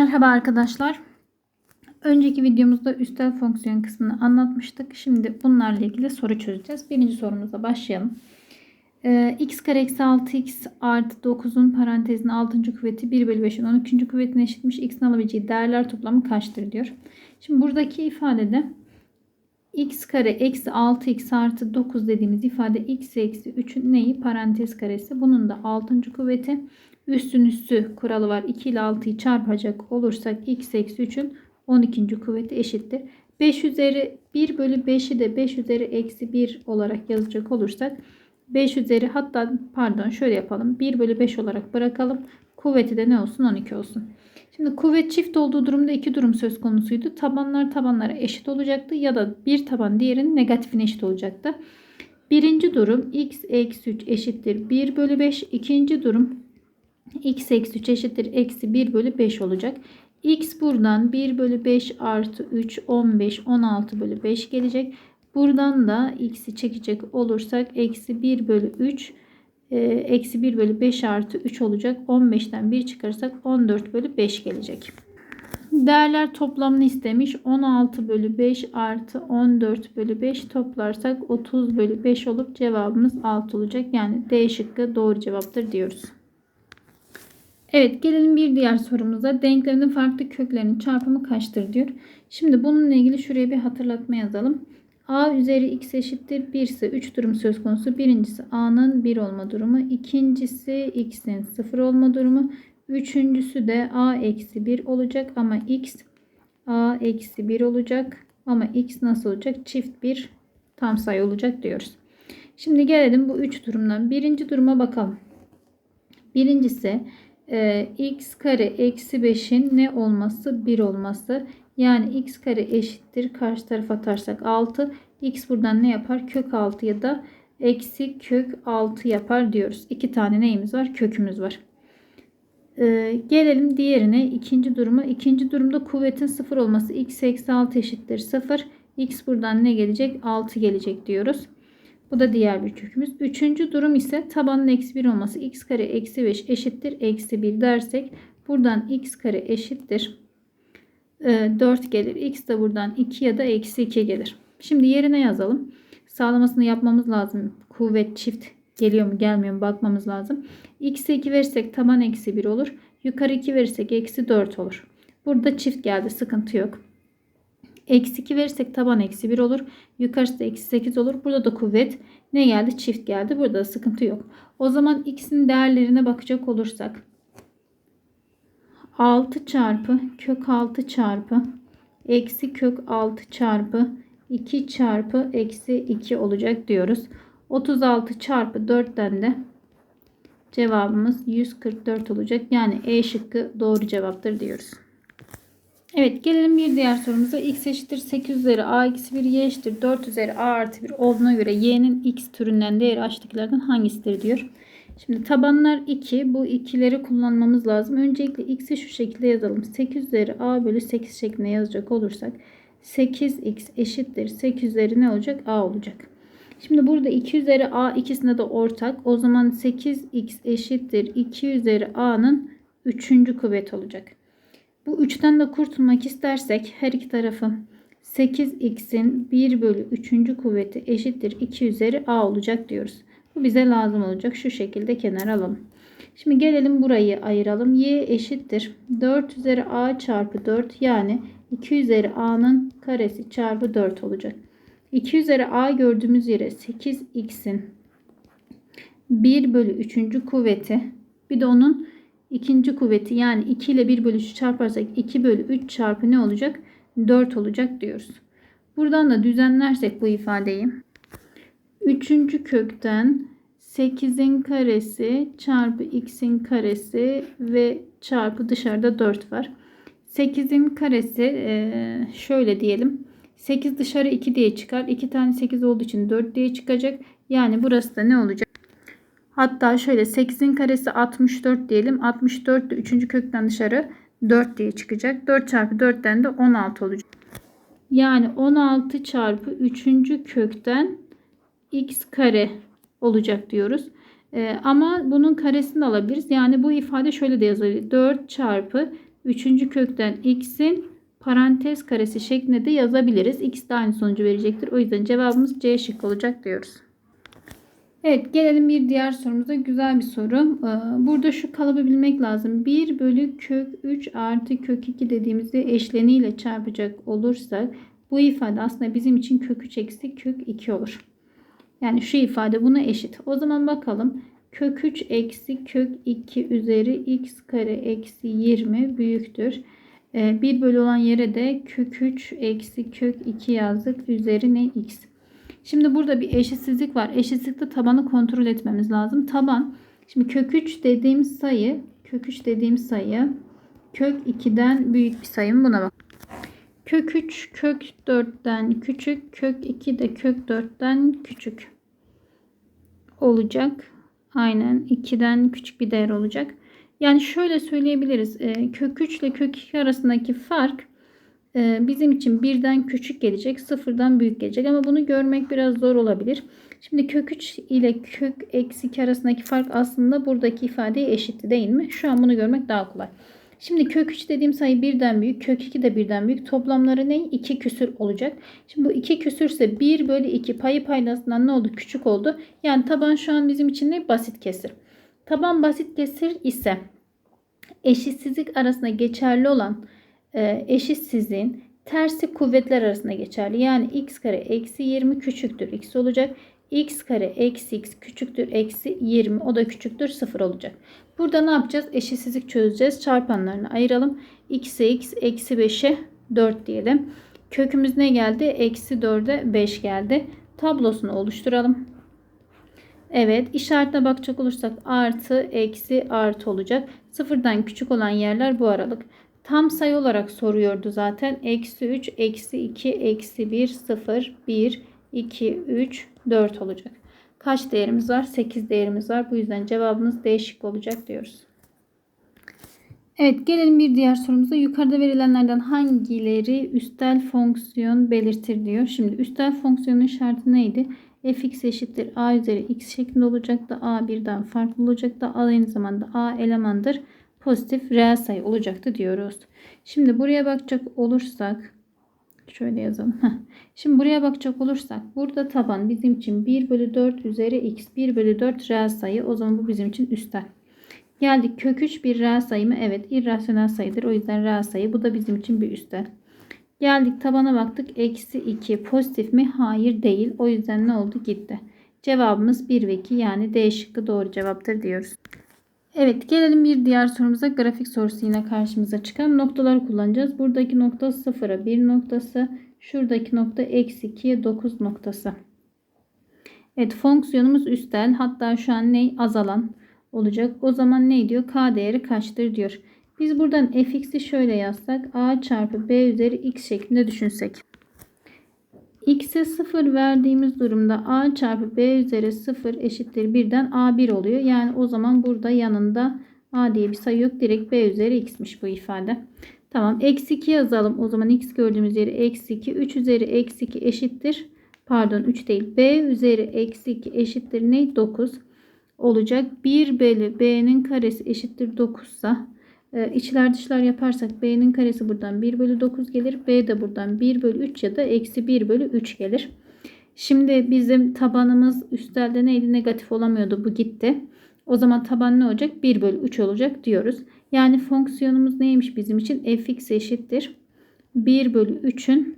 Merhaba arkadaşlar. Önceki videomuzda üstel fonksiyon kısmını anlatmıştık. Şimdi bunlarla ilgili soru çözeceğiz. Birinci sorumuza başlayalım. Ee, x kare eksi 6x artı 9'un parantezin 6. kuvveti 1 bölü 5'in 12. kuvvetine eşitmiş. x'in alabileceği değerler toplamı kaçtır diyor. Şimdi buradaki ifadede x kare eksi 6x artı 9 dediğimiz ifade x eksi 3'ün neyi? Parantez karesi. Bunun da 6. kuvveti. Üstün üstü kuralı var. 2 ile 6'yı çarpacak olursak x eksi 3'ün 12. kuvveti eşittir. 5 üzeri 1 bölü 5'i de 5 üzeri eksi 1 olarak yazacak olursak 5 üzeri hatta pardon şöyle yapalım. 1 bölü 5 olarak bırakalım. Kuvveti de ne olsun? 12 olsun. Şimdi kuvvet çift olduğu durumda iki durum söz konusuydu. Tabanlar tabanlara eşit olacaktı ya da bir taban diğerinin negatifine eşit olacaktı. Birinci durum x eksi 3 eşittir 1 bölü 5. İkinci durum x eksi 3 eşittir eksi 1 bölü 5 olacak. x buradan 1 bölü 5 artı 3 15 16 bölü 5 gelecek. Buradan da x'i çekecek olursak eksi 1 bölü 3 e, eksi 1 bölü 5 artı 3 olacak. 15'ten 1 çıkarırsak 14 bölü 5 gelecek. Değerler toplamını istemiş. 16 bölü 5 artı 14 bölü 5 toplarsak 30 bölü 5 olup cevabımız 6 olacak. Yani D şıkkı doğru cevaptır diyoruz. Evet gelelim bir diğer sorumuza. Denklemin farklı köklerinin çarpımı kaçtır diyor. Şimdi bununla ilgili şuraya bir hatırlatma yazalım. A üzeri x eşittir 1 ise 3 durum söz konusu. Birincisi a'nın 1 olma durumu. ikincisi x'in 0 olma durumu. Üçüncüsü de a eksi 1 olacak ama x a eksi 1 olacak. Ama x nasıl olacak? Çift bir tam sayı olacak diyoruz. Şimdi gelelim bu 3 durumdan. Birinci duruma bakalım. Birincisi e, x kare eksi 5'in ne olması? 1 olması. Yani x kare eşittir. Karşı tarafa atarsak 6. x buradan ne yapar? Kök 6 ya da eksi kök 6 yapar diyoruz. İki tane neyimiz var? Kökümüz var. Ee, gelelim diğerine. ikinci duruma. İkinci durumda kuvvetin 0 olması. x eksi 6 eşittir 0. x buradan ne gelecek? 6 gelecek diyoruz. Bu da diğer bir kökümüz. Üçüncü durum ise tabanın eksi 1 olması. x kare eksi 5 eşittir. Eksi 1 dersek buradan x kare eşittir. 4 ee, gelir. X de buradan 2 ya da eksi 2 gelir. Şimdi yerine yazalım. Sağlamasını yapmamız lazım. Kuvvet çift geliyor mu gelmiyor mu bakmamız lazım. X'e 2 verirsek taban eksi 1 olur. Yukarı 2 verirsek eksi 4 olur. Burada çift geldi sıkıntı yok. Eksi 2 verirsek taban eksi 1 olur. Yukarısı da eksi 8 olur. Burada da kuvvet ne geldi? Çift geldi. Burada da sıkıntı yok. O zaman x'in değerlerine bakacak olursak 6 çarpı kök 6 çarpı eksi kök 6 çarpı 2 çarpı eksi 2 olacak diyoruz. 36 çarpı 4'ten de cevabımız 144 olacak. Yani E şıkkı doğru cevaptır diyoruz. Evet gelelim bir diğer sorumuza. x eşittir 8 üzeri a eksi 1 y eşittir 4 üzeri a artı 1 olduğuna göre y'nin x türünden değeri aşağıdakilerden hangisidir diyor. Şimdi tabanlar 2. Bu ikileri kullanmamız lazım. Öncelikle x'i şu şekilde yazalım. 8 üzeri a bölü 8 şeklinde yazacak olursak 8x eşittir 8 üzeri ne olacak? a olacak. Şimdi burada 2 üzeri a ikisinde de ortak. O zaman 8x eşittir 2 üzeri a'nın 3. kuvvet olacak. Bu 3'ten de kurtulmak istersek her iki tarafı 8x'in 1 bölü 3. kuvveti eşittir 2 üzeri a olacak diyoruz. Bu bize lazım olacak. Şu şekilde kenara alalım. Şimdi gelelim burayı ayıralım. Y eşittir. 4 üzeri a çarpı 4 yani 2 üzeri a'nın karesi çarpı 4 olacak. 2 üzeri a gördüğümüz yere 8x'in 1 bölü 3. kuvveti bir de onun ikinci kuvveti yani 2 ile 1 bölü 3 çarparsak 2 bölü 3 çarpı ne olacak? 4 olacak diyoruz. Buradan da düzenlersek bu ifadeyi Üçüncü kökten 8'in karesi çarpı x'in karesi ve çarpı dışarıda 4 var. 8'in karesi e, şöyle diyelim. 8 dışarı 2 diye çıkar. 2 tane 8 olduğu için 4 diye çıkacak. Yani burası da ne olacak? Hatta şöyle 8'in karesi 64 diyelim. 64 de 3. kökten dışarı 4 diye çıkacak. 4 çarpı 4'ten de 16 olacak. Yani 16 çarpı 3. kökten x kare olacak diyoruz. Ee, ama bunun karesini alabiliriz. Yani bu ifade şöyle de yazılır. 4 çarpı Üçüncü kökten x'in parantez karesi şeklinde de yazabiliriz. X de aynı sonucu verecektir. O yüzden cevabımız C şıkkı olacak diyoruz. Evet gelelim bir diğer sorumuza. Güzel bir soru. Ee, Burada şu kalıbı bilmek lazım. 1 bölü kök 3 artı kök 2 dediğimizde eşleniyle çarpacak olursak bu ifade aslında bizim için kök 3 eksi kök 2 olur. Yani şu ifade buna eşit. O zaman bakalım. Kök 3 eksi kök 2 üzeri x kare eksi 20 büyüktür. 1 bölü olan yere de kök 3 eksi kök 2 yazdık. Üzeri ne x. Şimdi burada bir eşitsizlik var. Eşitsizlikte tabanı kontrol etmemiz lazım. Taban. Şimdi kök 3 dediğim sayı kök 3 dediğim sayı kök 2'den büyük bir sayı mı? Buna bak. Kök 3 kök 4'ten küçük. Kök 2 de kök 4'ten küçük olacak. Aynen 2'den küçük bir değer olacak. Yani şöyle söyleyebiliriz. E, kök 3 ile kök 2 arasındaki fark bizim için birden küçük gelecek. Sıfırdan büyük gelecek. Ama bunu görmek biraz zor olabilir. Şimdi kök 3 ile kök eksi 2 arasındaki fark aslında buradaki ifadeye eşitti değil mi? Şu an bunu görmek daha kolay. Şimdi kök 3 dediğim sayı birden büyük. Kök 2 de birden büyük. Toplamları ne? 2 küsür olacak. Şimdi bu 2 küsürse 1 bölü 2 payı paydasından ne oldu? Küçük oldu. Yani taban şu an bizim için ne? Basit kesir. Taban basit kesir ise eşitsizlik arasında geçerli olan eşitsizliğin tersi kuvvetler arasında geçerli. Yani x kare eksi 20 küçüktür x olacak. x kare eksi x küçüktür eksi 20 o da küçüktür 0 olacak. Burada ne yapacağız? Eşitsizlik çözeceğiz. Çarpanlarını ayıralım. x'e x eksi 5'e 4 diyelim. Kökümüz ne geldi? Eksi 4'e 5 geldi. Tablosunu oluşturalım. Evet işaretine bakacak olursak artı eksi artı olacak. Sıfırdan küçük olan yerler bu aralık. Tam sayı olarak soruyordu zaten. Eksi 3, eksi 2, eksi 1, 0, 1, 2, 3, 4 olacak. Kaç değerimiz var? 8 değerimiz var. Bu yüzden cevabımız D şıkkı olacak diyoruz. Evet gelelim bir diğer sorumuza. Yukarıda verilenlerden hangileri üstel fonksiyon belirtir diyor. Şimdi üstel fonksiyonun şartı neydi? fx eşittir a üzeri x şeklinde olacak da a birden farklı olacak da aynı zamanda a elemandır pozitif reel sayı olacaktı diyoruz. Şimdi buraya bakacak olursak şöyle yazalım. Şimdi buraya bakacak olursak burada taban bizim için 1 bölü 4 üzeri x 1 bölü 4 reel sayı. O zaman bu bizim için üstel. Geldik kök 3 bir reel sayı mı? Evet irrasyonel sayıdır. O yüzden reel sayı. Bu da bizim için bir üstel. Geldik tabana baktık. Eksi 2 pozitif mi? Hayır değil. O yüzden ne oldu? Gitti. Cevabımız 1 ve 2 yani D şıkkı doğru cevaptır diyoruz. Evet gelelim bir diğer sorumuza. Grafik sorusu yine karşımıza çıkan noktaları kullanacağız. Buradaki nokta 0'a 1 noktası. Şuradaki nokta eksi 2'ye 9 noktası. Evet fonksiyonumuz üstel. Hatta şu an ne? Azalan olacak. O zaman ne diyor? K değeri kaçtır diyor. Biz buradan fx'i şöyle yazsak a çarpı b üzeri x şeklinde düşünsek. X'e 0 verdiğimiz durumda a çarpı b üzeri 0 eşittir 1'den a1 oluyor. Yani o zaman burada yanında a diye bir sayı yok. Direkt b üzeri x'miş bu ifade. Tamam. Eksi 2 yazalım. O zaman x gördüğümüz yeri eksi 2. 3 üzeri eksi 2 eşittir. Pardon 3 değil. b üzeri eksi 2 eşittir ne? 9 olacak. 1 bölü b'nin karesi eşittir 9 ise e, içler dışlar yaparsak b'nin karesi buradan 1 bölü 9 gelir. b de buradan 1 bölü 3 ya da eksi 1 bölü 3 gelir. Şimdi bizim tabanımız üstelde neydi? Negatif olamıyordu. Bu gitti. O zaman taban ne olacak? 1 bölü 3 olacak diyoruz. Yani fonksiyonumuz neymiş bizim için? fx eşittir. 1 bölü 3'ün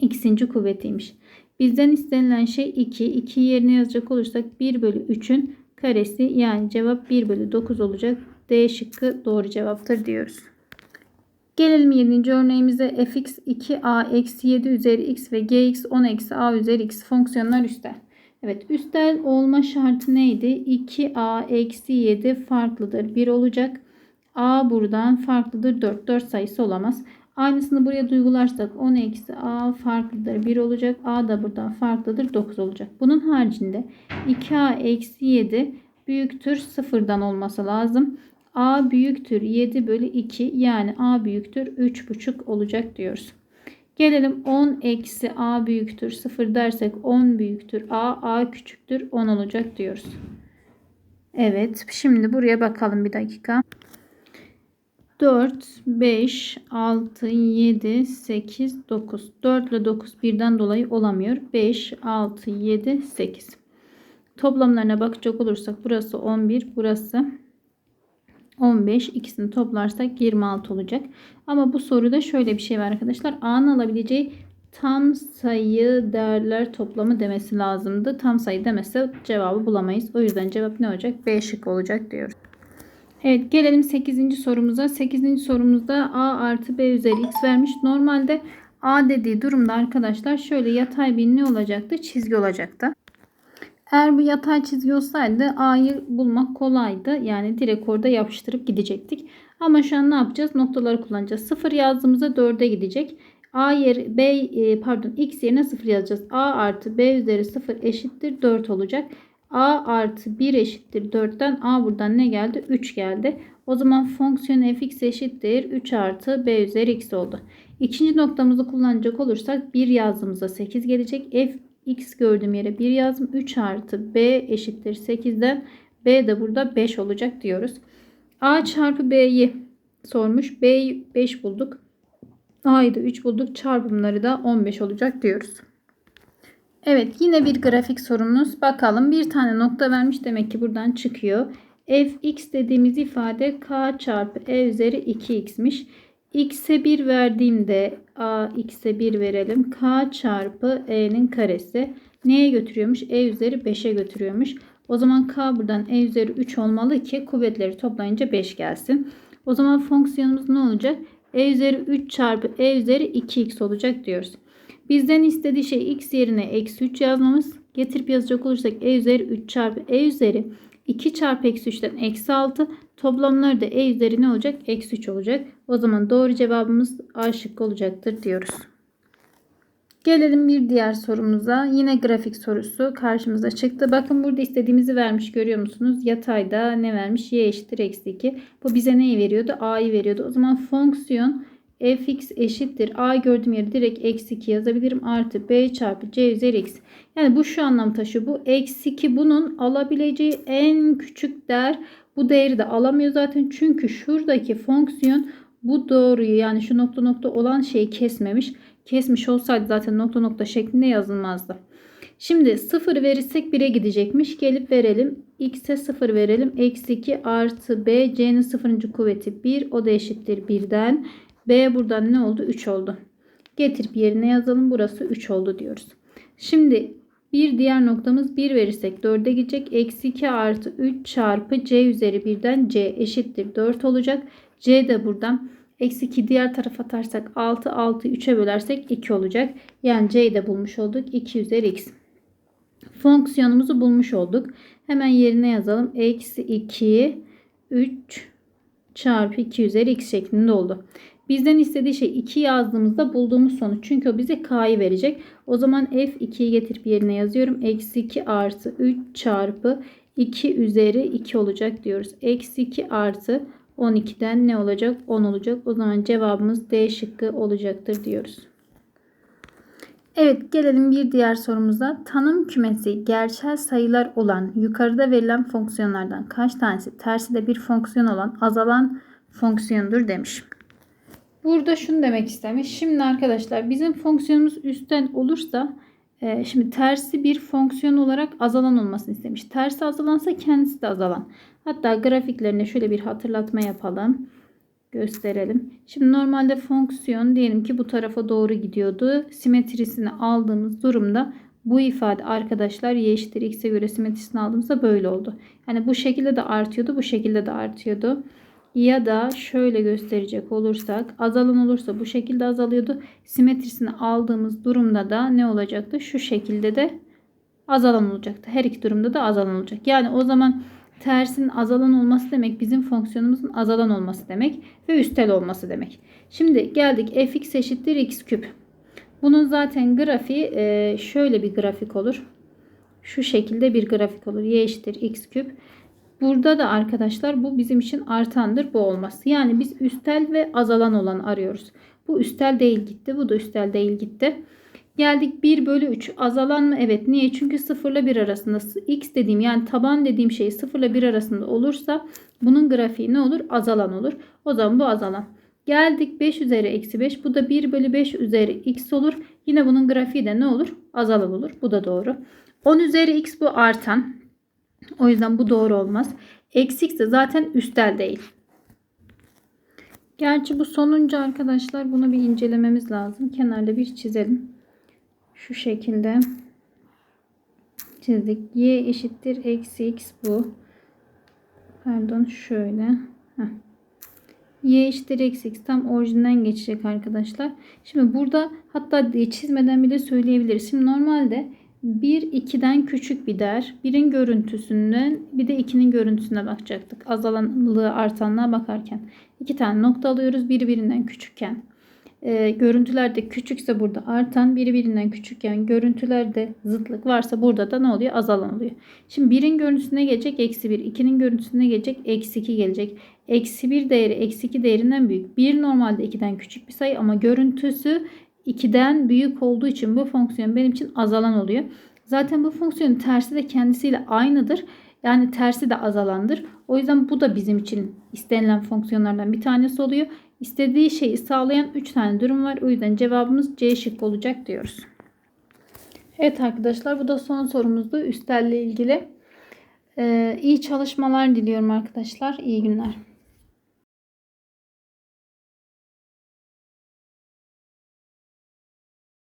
x'inci kuvvetiymiş. Bizden istenilen şey 2. 2 yerine yazacak olursak 1 bölü 3'ün karesi yani cevap 1 bölü 9 olacak. D şıkkı doğru cevaptır diyoruz. Gelelim 7. örneğimize fx 2a eksi 7 üzeri x ve gx 10 eksi a üzeri x fonksiyonlar üstel. Evet üstel olma şartı neydi? 2a eksi 7 farklıdır 1 olacak. a buradan farklıdır 4. 4 sayısı olamaz. Aynısını buraya duygularsak 10 eksi a farklıdır 1 olacak. a da buradan farklıdır 9 olacak. Bunun haricinde 2a eksi 7 büyüktür sıfırdan olması lazım. A büyüktür 7 bölü 2 yani a büyüktür 3,5 olacak diyoruz. Gelelim 10 eksi a büyüktür 0 dersek 10 büyüktür a a küçüktür 10 olacak diyoruz. Evet şimdi buraya bakalım bir dakika. 4, 5, 6, 7, 8, 9. 4 ile 9 birden dolayı olamıyor. 5, 6, 7, 8. Toplamlarına bakacak olursak burası 11, burası 15. İkisini toplarsak 26 olacak. Ama bu soruda şöyle bir şey var arkadaşlar. A'nın alabileceği tam sayı değerler toplamı demesi lazımdı. Tam sayı demese cevabı bulamayız. O yüzden cevap ne olacak? B şık olacak diyoruz. Evet gelelim 8. sorumuza. 8. sorumuzda A artı B üzeri X vermiş. Normalde A dediği durumda arkadaşlar şöyle yatay bir ne olacaktı? Çizgi olacaktı. Eğer bu yatay çizgi olsaydı A'yı bulmak kolaydı. Yani direkt orada yapıştırıp gidecektik. Ama şu an ne yapacağız? Noktaları kullanacağız. 0 yazdığımızda 4'e gidecek. A yer B e, pardon X yerine 0 yazacağız. A artı B üzeri 0 eşittir 4 olacak. A artı 1 eşittir 4'ten A buradan ne geldi? 3 geldi. O zaman fonksiyon fx eşittir 3 artı b üzeri x oldu. İkinci noktamızı kullanacak olursak 1 yazdığımızda 8 gelecek. f x gördüğüm yere 1 yazdım. 3 artı b eşittir 8'den b de burada 5 olacak diyoruz. a çarpı b'yi sormuş. b'yi 5 bulduk. a'yı da 3 bulduk. Çarpımları da 15 olacak diyoruz. Evet yine bir grafik sorumuz. Bakalım bir tane nokta vermiş demek ki buradan çıkıyor. fx dediğimiz ifade k çarpı e üzeri 2x'miş. X'e 1 verdiğimde a x'e 1 verelim. k çarpı e'nin karesi neye götürüyormuş? e üzeri 5'e götürüyormuş. O zaman k buradan e üzeri 3 olmalı ki kuvvetleri toplayınca 5 gelsin. O zaman fonksiyonumuz ne olacak? e üzeri 3 çarpı e üzeri 2x olacak diyoruz. Bizden istediği şey x yerine eksi 3 yazmamız. Getirip yazacak olursak e üzeri 3 çarpı e üzeri 2 çarpı eksi 3'ten eksi 6. Toplamları da e üzeri ne olacak? Eksi 3 olacak. O zaman doğru cevabımız A şıkkı olacaktır diyoruz. Gelelim bir diğer sorumuza. Yine grafik sorusu karşımıza çıktı. Bakın burada istediğimizi vermiş görüyor musunuz? Yatayda ne vermiş? Y eşittir eksi 2. Bu bize neyi veriyordu? A'yı veriyordu. O zaman fonksiyon fx eşittir. A gördüğüm yere direkt eksi 2 yazabilirim. Artı b çarpı c üzeri x. Yani bu şu anlam taşıyor. Bu eksi 2 bunun alabileceği en küçük değer. Bu değeri de alamıyor zaten. Çünkü şuradaki fonksiyon bu doğruyu yani şu nokta nokta olan şeyi kesmemiş. Kesmiş olsaydı zaten nokta nokta şeklinde yazılmazdı. Şimdi 0 verirsek 1'e gidecekmiş. Gelip verelim. X'e 0 verelim. Eksi 2 artı B. C'nin 0. kuvveti 1. O da eşittir 1'den. B buradan ne oldu? 3 oldu. Getirip yerine yazalım. Burası 3 oldu diyoruz. Şimdi bir diğer noktamız 1 verirsek 4'e gidecek. Eksi 2 artı 3 çarpı C üzeri 1'den C eşittir 4 olacak. C de buradan eksi 2 diğer tarafa atarsak 6 6 3'e bölersek 2 olacak. Yani C'yi de bulmuş olduk. 2 üzeri x. Fonksiyonumuzu bulmuş olduk. Hemen yerine yazalım. Eksi 2 3 çarpı 2 üzeri x şeklinde oldu. Bizden istediği şey 2 yazdığımızda bulduğumuz sonuç. Çünkü o bize k'yı verecek. O zaman f2'yi getirip yerine yazıyorum. Eksi 2 artı 3 çarpı 2 üzeri 2 olacak diyoruz. Eksi 2 artı 12'den ne olacak? 10 olacak. O zaman cevabımız D şıkkı olacaktır diyoruz. Evet gelelim bir diğer sorumuza. Tanım kümesi gerçel sayılar olan yukarıda verilen fonksiyonlardan kaç tanesi tersi de bir fonksiyon olan azalan fonksiyondur demiş. Burada şunu demek istemiş. Şimdi arkadaşlar bizim fonksiyonumuz üstten olursa e, şimdi tersi bir fonksiyon olarak azalan olmasını istemiş. Tersi azalansa kendisi de azalan. Hatta grafiklerine şöyle bir hatırlatma yapalım. Gösterelim. Şimdi normalde fonksiyon diyelim ki bu tarafa doğru gidiyordu. Simetrisini aldığımız durumda bu ifade arkadaşlar y eşittir x'e göre simetrisini aldığımızda böyle oldu. Yani bu şekilde de artıyordu. Bu şekilde de artıyordu. Ya da şöyle gösterecek olursak azalan olursa bu şekilde azalıyordu. Simetrisini aldığımız durumda da ne olacaktı? Şu şekilde de azalan olacaktı. Her iki durumda da azalan olacak. Yani o zaman tersin azalan olması demek bizim fonksiyonumuzun azalan olması demek ve üstel olması demek. Şimdi geldik fx eşittir x küp. Bunun zaten grafiği e, şöyle bir grafik olur. Şu şekilde bir grafik olur. y eşittir x küp. Burada da arkadaşlar bu bizim için artandır bu olması. Yani biz üstel ve azalan olan arıyoruz. Bu üstel değil gitti. Bu da üstel değil gitti. Geldik 1 bölü 3. Azalan mı? Evet. Niye? Çünkü 0 ile 1 arasında. X dediğim yani taban dediğim şey 0 ile 1 arasında olursa bunun grafiği ne olur? Azalan olur. O zaman bu azalan. Geldik 5 üzeri eksi 5. Bu da 1 bölü 5 üzeri x olur. Yine bunun grafiği de ne olur? Azalan olur. Bu da doğru. 10 üzeri x bu artan. O yüzden bu doğru olmaz. Eksi x de zaten üstel değil. Gerçi bu sonuncu arkadaşlar bunu bir incelememiz lazım. Kenarda bir çizelim. Şu şekilde çizdik. Y eşittir eksi x bu. Pardon şöyle. Heh. Y eşittir eksi x tam orijinden geçecek arkadaşlar. Şimdi burada hatta çizmeden bile söyleyebiliriz. Şimdi normalde 1 2'den küçük bir değer. 1'in görüntüsünden bir de 2'nin görüntüsüne bakacaktık. Azalanlığı artanlığa bakarken. iki tane nokta alıyoruz. Biri birinden küçükken. E, görüntülerde küçükse burada artan, biri birinden küçükken görüntülerde zıtlık varsa burada da ne oluyor? Azalan oluyor. Şimdi birin görüntüsüne gelecek eksi 1, 2'nin görüntüsüne gelecek eksi 2 gelecek. Eksi 1 değeri eksi 2 değerinden büyük. 1 normalde 2'den küçük bir sayı ama görüntüsü 2'den büyük olduğu için bu fonksiyon benim için azalan oluyor. Zaten bu fonksiyonun tersi de kendisiyle aynıdır. Yani tersi de azalandır. O yüzden bu da bizim için istenilen fonksiyonlardan bir tanesi oluyor. İstediği şeyi sağlayan 3 tane durum var. O yüzden cevabımız C şıkkı olacak diyoruz. Evet arkadaşlar bu da son sorumuzdu. Üstelle ilgili. Ee, iyi çalışmalar diliyorum arkadaşlar. İyi günler.